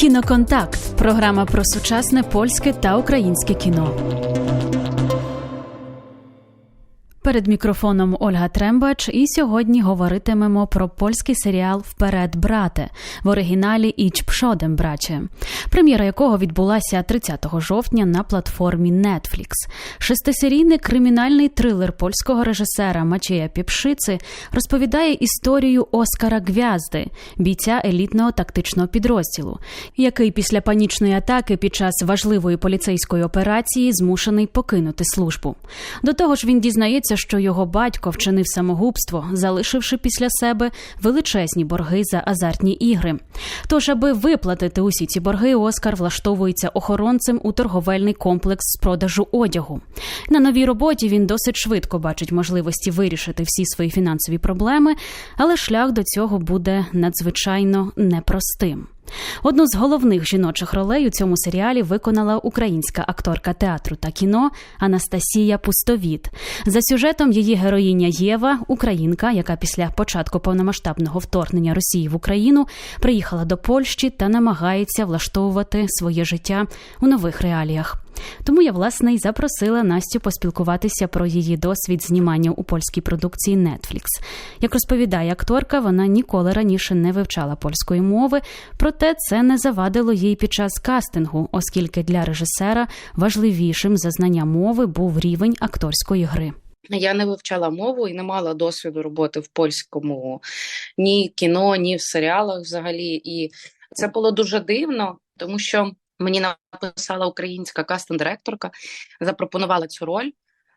Кіноконтакт програма про сучасне польське та українське кіно. Перед мікрофоном Ольга Трембач, і сьогодні говоритимемо про польський серіал Вперед, брате в оригіналі Іч пшодем, браче, прем'єра якого відбулася 30 жовтня на платформі Netflix. Шестисерійний кримінальний трилер польського режисера Мачея Піпшици розповідає історію Оскара Гвязди, бійця елітного тактичного підрозділу, який після панічної атаки під час важливої поліцейської операції змушений покинути службу. До того ж, він дізнається, що його батько вчинив самогубство, залишивши після себе величезні борги за азартні ігри. Тож, аби виплатити усі ці борги, Оскар влаштовується охоронцем у торговельний комплекс з продажу одягу. На новій роботі він досить швидко бачить можливості вирішити всі свої фінансові проблеми, але шлях до цього буде надзвичайно непростим. Одну з головних жіночих ролей у цьому серіалі виконала українська акторка театру та кіно Анастасія Пустовіт. За сюжетом її героїня Єва, українка, яка після початку повномасштабного вторгнення Росії в Україну приїхала до Польщі та намагається влаштовувати своє життя у нових реаліях. Тому я власне й запросила Настю поспілкуватися про її досвід знімання у польській продукції Netflix. Як розповідає акторка, вона ніколи раніше не вивчала польської мови, проте це не завадило їй під час кастингу, оскільки для режисера важливішим за знання мови був рівень акторської гри. Я не вивчала мову і не мала досвіду роботи в польському ні кіно, ні в серіалах взагалі. І це було дуже дивно, тому що Мені написала українська кастинг-директорка, запропонувала цю роль.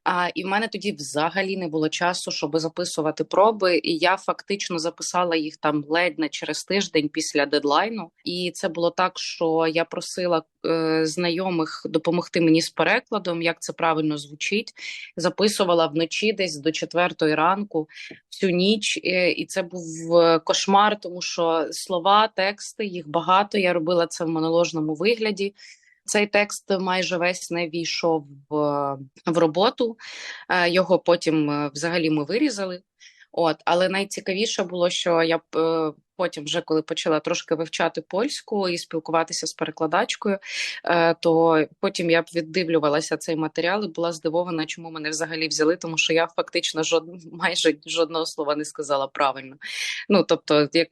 А і в мене тоді взагалі не було часу, щоб записувати проби. І я фактично записала їх там ледь не через тиждень після дедлайну. І це було так, що я просила е, знайомих допомогти мені з перекладом, як це правильно звучить. Записувала вночі, десь до четвертої ранку, всю ніч. Е, і це був е, кошмар, тому що слова, тексти їх багато. Я робила це в моноложному вигляді. Цей текст майже весь не війшов в, в роботу. Е, його потім е, взагалі ми вирізали. От, але найцікавіше було, що я е, потім, вже коли почала трошки вивчати польську і спілкуватися з перекладачкою, то потім я віддивлювалася цей матеріал і була здивована, чому мене взагалі взяли, тому що я фактично жод... майже жодного слова не сказала правильно. Ну тобто, як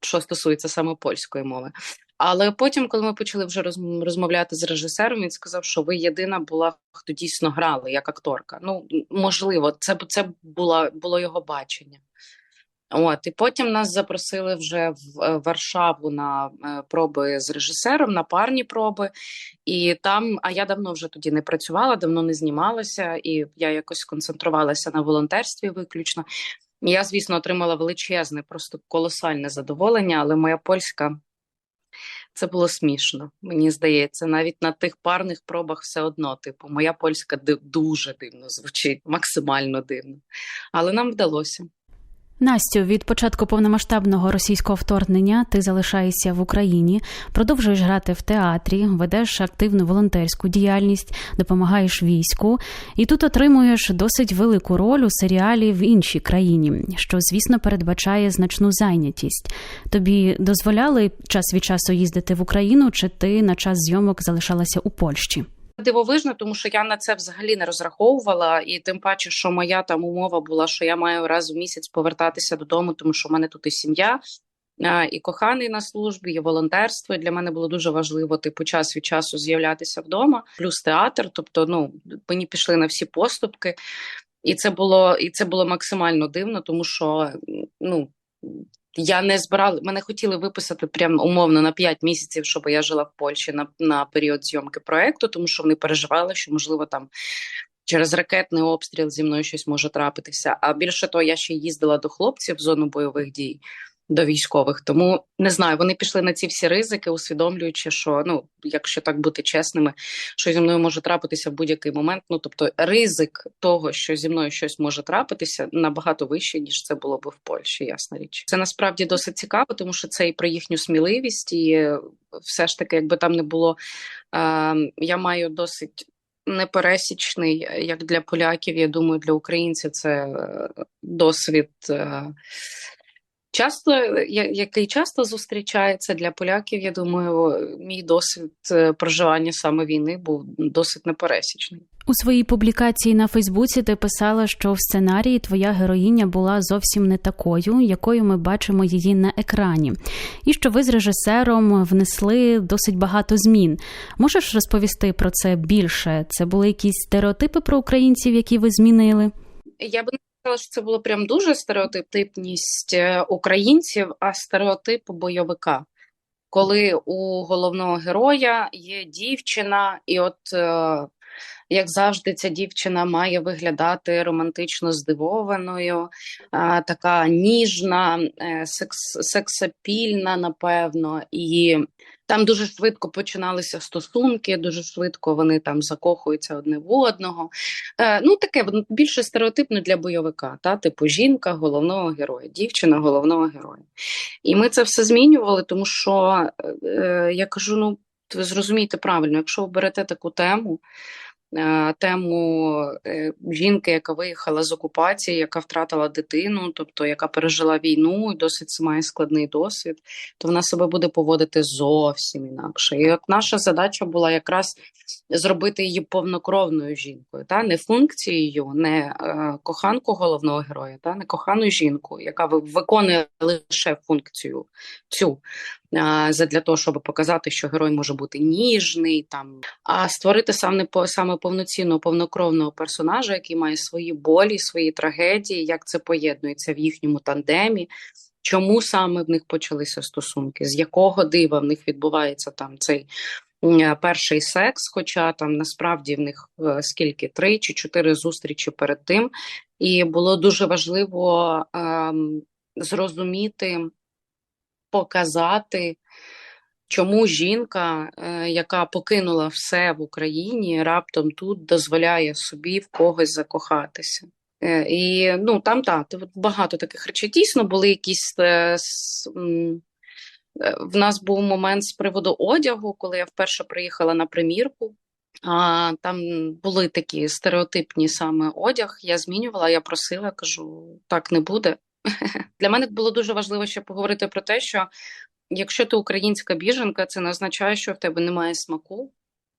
що стосується саме польської мови. Але потім, коли ми почали вже розмовляти з режисером, він сказав, що ви єдина була, хто дійсно грали як акторка. Ну можливо, це це було, було його бачення. От і потім нас запросили вже в е, Варшаву на е, проби з режисером, на парні проби, і там, а я давно вже тоді не працювала, давно не знімалася, і я якось сконцентрувалася на волонтерстві виключно. Я, звісно, отримала величезне, просто колосальне задоволення, але моя польська це було смішно. Мені здається, навіть на тих парних пробах все одно, типу, моя польська дуже дивно звучить, максимально дивно. Але нам вдалося. Настю, від початку повномасштабного російського вторгнення ти залишаєшся в Україні, продовжуєш грати в театрі, ведеш активну волонтерську діяльність, допомагаєш війську, і тут отримуєш досить велику роль у серіалі в іншій країні, що, звісно, передбачає значну зайнятість. Тобі дозволяли час від часу їздити в Україну, чи ти на час зйомок залишалася у Польщі? Дивовижно, тому що я на це взагалі не розраховувала, і тим паче, що моя там умова була, що я маю раз у місяць повертатися додому, тому що в мене тут і сім'я, і коханий на службі, і волонтерство. І Для мене було дуже важливо типу час від часу з'являтися вдома, плюс театр. Тобто, ну мені пішли на всі поступки, і це було і це було максимально дивно, тому що ну я не збирала, мене хотіли виписати прям умовно на 5 місяців, щоб я жила в Польщі на на період зйомки проекту, тому що вони переживали, що можливо там через ракетний обстріл зі мною щось може трапитися. А більше того, я ще їздила до хлопців в зону бойових дій до військових. Тому не знаю, вони пішли на ці всі ризики, усвідомлюючи, що ну, якщо так бути чесними, що зі мною може трапитися в будь-який момент. Ну тобто, ризик того, що зі мною щось може трапитися, набагато вищий, ніж це було би в Польщі. Ясна річ. Це насправді досить цікаво, тому що це і про їхню сміливість, і все ж таки, якби там не було, е, я маю досить. Непересічний, як для поляків, я думаю, для українців це е, досвід е, Часто, який часто зустрічається для поляків, я думаю, мій досвід е, проживання саме війни був досить непересічний. У своїй публікації на Фейсбуці ти писала, що в сценарії твоя героїня була зовсім не такою, якою ми бачимо її на екрані, і що ви з режисером внесли досить багато змін. Можеш розповісти про це більше? Це були якісь стереотипи про українців, які ви змінили? Я сказала, що це було прям дуже стереотипність е, українців, а стереотип бойовика. Коли у головного героя є дівчина, і от е, як завжди, ця дівчина має виглядати романтично здивованою, така ніжна, е, секс, сексапільна, напевно, і там дуже швидко починалися стосунки, дуже швидко вони там закохуються одне в одного. Е, ну, таке більше стереотипно для бойовика, та типу жінка головного героя, дівчина головного героя. І ми це все змінювали, тому що е, я кажу: ну, ви зрозумієте правильно, якщо ви берете таку тему. Е, Тему е, жінки, яка виїхала з окупації, яка втратила дитину, тобто яка пережила війну і досить має складний досвід, то вона себе буде поводити зовсім інакше. І от наша задача була якраз зробити її повнокровною жінкою, та не функцією, не е, коханку головного героя, та не кохану жінку, яка виконує лише функцію цю задля того, щоб показати, що герой може бути ніжний, там а створити саме саме повноцінного, повнокровного персонажа, який має свої болі, свої трагедії, як це поєднується в їхньому тандемі. Чому саме в них почалися стосунки? З якого дива в них відбувається там цей перший секс? Хоча там насправді в них е, скільки три чи чотири зустрічі перед тим, і було дуже важливо ем, зрозуміти, показати, чому жінка, е, яка покинула все в Україні, раптом тут дозволяє собі в когось закохатися. Е, І ну там так, багато таких речей. Дійсно були якісь е, в нас був момент з приводу одягу, коли я вперше приїхала на примірку. А там були такі стереотипні саме одяг. Я змінювала, я просила, кажу, так не буде. Для мене було дуже важливо ще поговорити про те, що якщо ти українська біженка, це не означає, що в тебе немає смаку.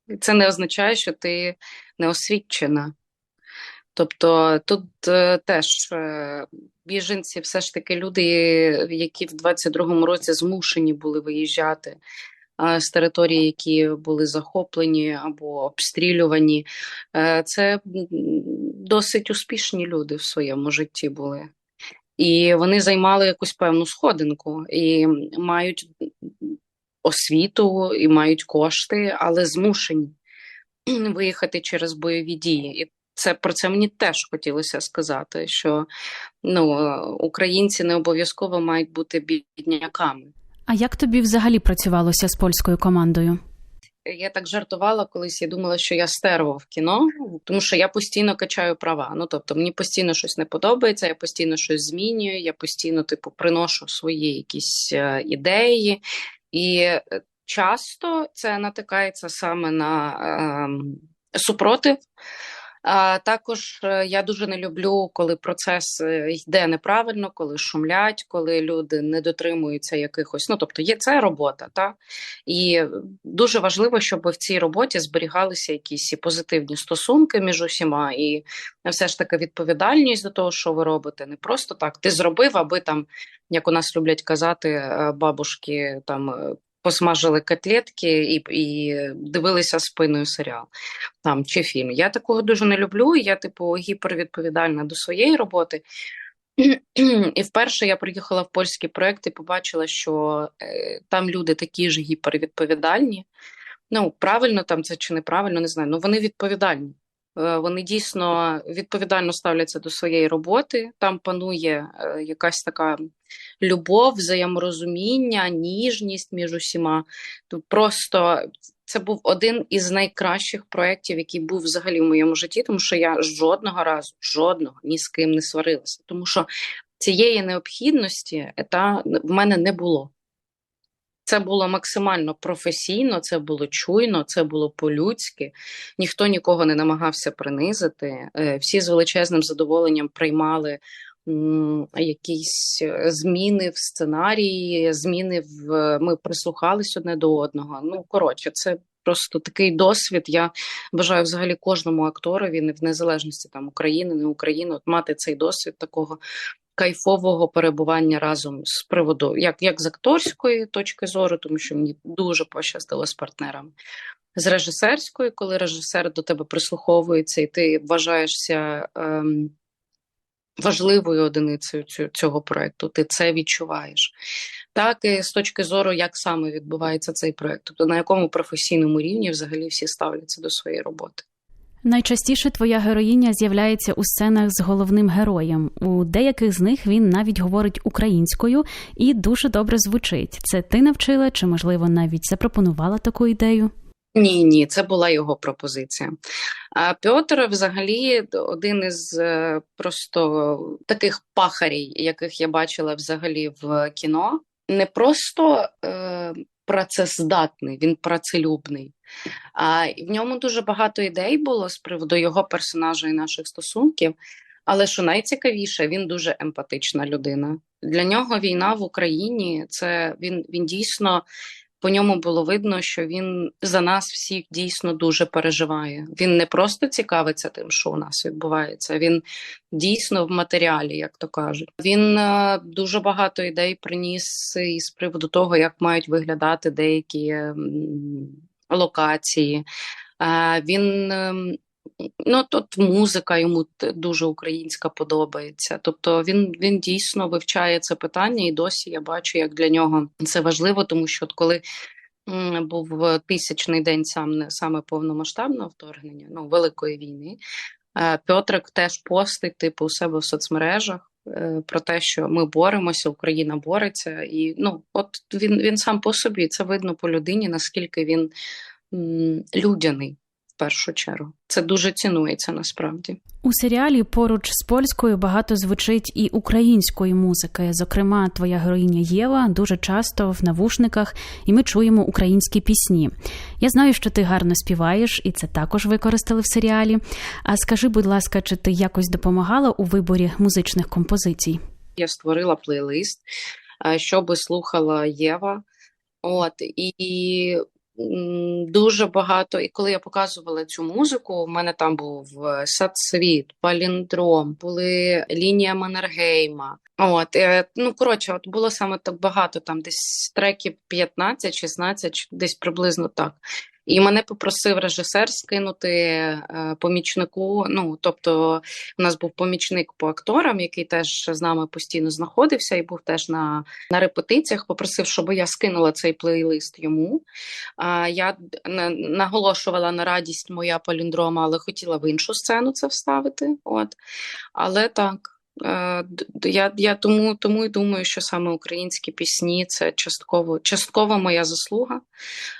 І Це не означає, що ти неосвічена. Тобто тут е, теж е, біженці все ж таки люди, які в 22-му році змушені були виїжджати е, з території, які були захоплені або обстрілювані. Е, Це досить успішні люди в своєму житті були. І вони займали якусь певну сходинку і мають освіту, і мають кошти, але змушені виїхати через бойові дії. І це про це мені теж хотілося сказати, що ну, українці не обов'язково мають бути бідняками. А як тобі взагалі працювалося з польською командою? Я так жартувала колись, я думала, що я стерво в кіно, тому що я постійно качаю права. Ну тобто мені постійно щось не подобається, я постійно щось змінюю, я постійно, типу, приношу свої якісь е, ідеї, і е, часто це натикається саме на е, супротив. А також е, я дуже не люблю, коли процес е, йде неправильно, коли шумлять, коли люди не дотримуються якихось. Ну тобто є це робота, та і дуже важливо, щоб в цій роботі зберігалися якісь і позитивні стосунки між усіма, і все ж таки відповідальність до того, що ви робите. Не просто так. Ти зробив, аби там, як у нас люблять казати, е, бабушки там. Посмажили котлетки і, і дивилися спиною серіал там чи фільм. Я такого дуже не люблю. Я, типу, гіпервідповідальна до своєї роботи. І вперше я приїхала в польський проект і побачила, що е, там люди такі ж гіпервідповідальні. Ну, правильно там це чи неправильно, не знаю. Ну вони відповідальні. Е, Вони дійсно відповідально ставляться до своєї роботи. Там панує е, якась така любов, взаєморозуміння, ніжність між усіма. Просто це був один із найкращих проєктів, який був взагалі в моєму житті, тому що я жодного разу, жодного ні з ким не сварилася, тому що цієї необхідності та в мене не було. Це було максимально професійно, це було чуйно, це було по-людськи. Ніхто нікого не намагався принизити. Е, Всі з величезним задоволенням приймали якісь е, зміни в сценарії, зміни в ми прислухались одне до одного. Ну коротше, це просто такий досвід. Я бажаю взагалі кожному акторові, в незалежності там України, не України, от мати цей досвід такого кайфового перебування разом з приводу, як, як з акторської точки зору, тому що мені дуже пощастило з партнерами. З режисерської, коли режисер до тебе прислуховується, і ти вважаєшся ем, важливою одиницею цього проекту, ти це відчуваєш. Так, і з точки зору, як саме відбувається цей проект, тобто на якому професійному рівні взагалі всі ставляться до своєї роботи. Найчастіше твоя героїня з'являється у сценах з головним героєм. У деяких з них він навіть говорить українською і дуже добре звучить. Це ти навчила чи, можливо, навіть запропонувала таку ідею? Ні, ні, це була його пропозиція. А Пьотр взагалі один із е, просто таких пахарів, яких я бачила взагалі в кіно. Не просто е, працездатний, він працелюбний. А в ньому дуже багато ідей було з приводу його персонажа і наших стосунків. Але що найцікавіше, він дуже емпатична людина. Для нього війна в Україні це він, він дійсно по ньому було видно, що він за нас всіх дійсно дуже переживає. Він не просто цікавиться тим, що у нас відбувається. Він дійсно в матеріалі, як то кажуть. Він е, дуже багато ідей приніс із приводу того, як мають виглядати деякі локації. Е, Він ем, ну тут музика йому дуже українська подобається. Тобто він, він дійсно вивчає це питання, і досі я бачу, як для нього це важливо, тому що от коли був тисячний день сам саме повномасштабного вторгнення, ну великої війни. е, Пьотрик теж постить типу у себе в соцмережах е, про те, що ми боремося, Україна бореться, і ну от він, він сам по собі це видно по людині, наскільки він людяний в першу чергу. Це дуже цінується насправді. У серіалі поруч з польською багато звучить і української музики. Зокрема, твоя героїня Єва дуже часто в навушниках, і ми чуємо українські пісні. Я знаю, що ти гарно співаєш, і це також використали в серіалі. А скажи, будь ласка, чи ти якось допомагала у виборі музичних композицій? Я створила плейлист, е, щоби слухала Єва. От і дуже багато. І коли я показувала цю музику, в мене там був е, Садсвіт, Паліндром, були лінія Маннергейма. От, е, ну коротше, от було саме так багато, там десь треків 15, 16, десь приблизно так. І мене попросив режисер скинути е, помічнику. Ну, тобто, у нас був помічник по акторам, який теж з нами постійно знаходився і був теж на, на репетиціях. Попросив, щоб я скинула цей плейлист йому. Я на- наголошувала на радість моя паліндрома, але хотіла в іншу сцену це вставити. От. Але так. Е, Я, я тому, тому і думаю, що саме українські пісні це частково, частково моя заслуга.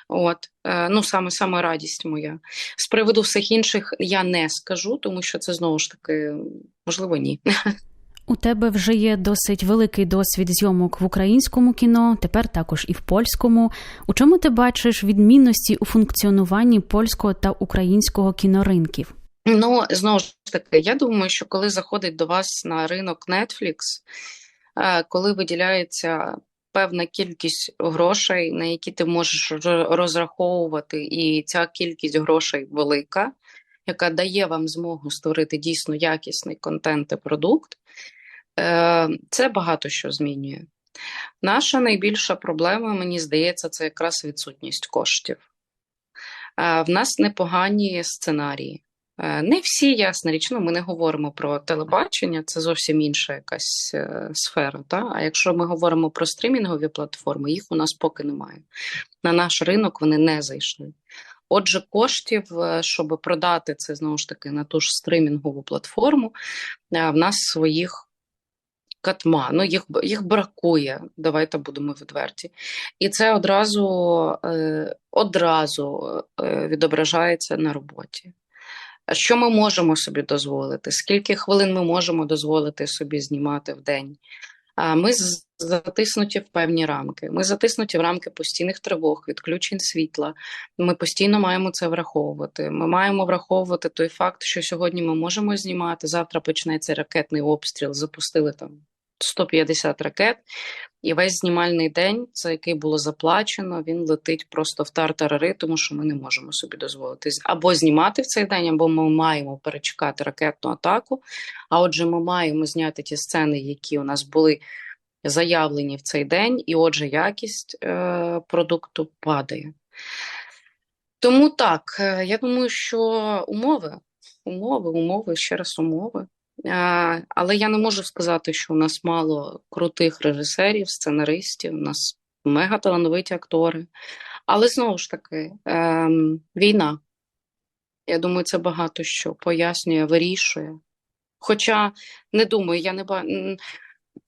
От, е, ну саме саме радість моя. З приводу всіх інших я не скажу, тому що це знову ж таки можливо ні. У тебе вже є досить великий досвід зйомок в українському кіно, тепер також і в польському. У чому ти бачиш відмінності у функціонуванні польського та українського кіноринків? Ну знову ж таки, я думаю, що коли заходить до вас на ринок Netflix, е, коли виділяється певна кількість грошей, на які ти можеш розраховувати, і ця кількість грошей велика, яка дає вам змогу створити дійсно якісний контент і продукт, е, це багато що змінює. Наша найбільша проблема, мені здається, це якраз відсутність коштів. Е, В нас непогані сценарії. Е, Не всі, ясна річ, ну ми не говоримо про телебачення, це зовсім інша якась е, сфера. Та? А якщо ми говоримо про стрімінгові платформи, їх у нас поки немає. На наш ринок вони не зайшли. Отже, коштів, е, щоб продати це знову ж таки на ту ж стримінгову платформу, в нас своїх катма. Ну, їх, їх бракує, давайте будемо відверті. І це одразу, одразу відображається на роботі. Що ми можемо собі дозволити? Скільки хвилин ми можемо дозволити собі знімати в день? Ми затиснуті в певні рамки. Ми затиснуті в рамки постійних тривог, відключень світла. Ми постійно маємо це враховувати. Ми маємо враховувати той факт, що сьогодні ми можемо знімати. Завтра почнеться ракетний обстріл. Запустили там 150 ракет, і весь знімальний день, за який було заплачено, він летить просто в тартарари, тому що ми не можемо собі дозволити або знімати в цей день, або ми маємо перечекати ракетну атаку. А отже, ми маємо зняти ті сцени, які у нас були заявлені в цей день, і отже, якість е, продукту падає. Тому так, е, я думаю, що умови, умови, умови, ще раз умови. Але я не можу сказати, що у нас мало крутих режисерів, сценаристів, у нас мега талановиті актори. Але знову ж таки, ем, війна. Я думаю, це багато що пояснює, вирішує. Хоча не думаю, я не ба...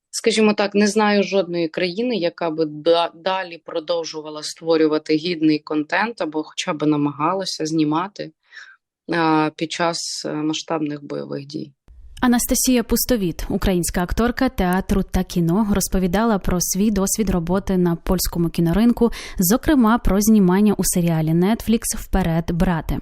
скажімо так, не знаю жодної країни, яка би далі продовжувала створювати гідний контент або хоча б намагалася знімати під час е, масштабних бойових дій. Анастасія Пустовіт, українська акторка театру та кіно, розповідала про свій досвід роботи на польському кіноринку, зокрема про знімання у серіалі Netflix Вперед, брате.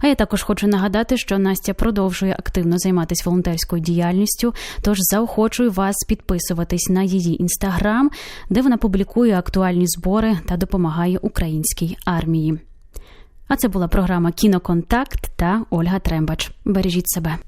А я також хочу нагадати, що Настя продовжує активно займатися волонтерською діяльністю. Тож заохочую вас підписуватись на її інстаграм, де вона публікує актуальні збори та допомагає українській армії. А це була програма Кіноконтакт та Ольга Трембач. Бережіть себе.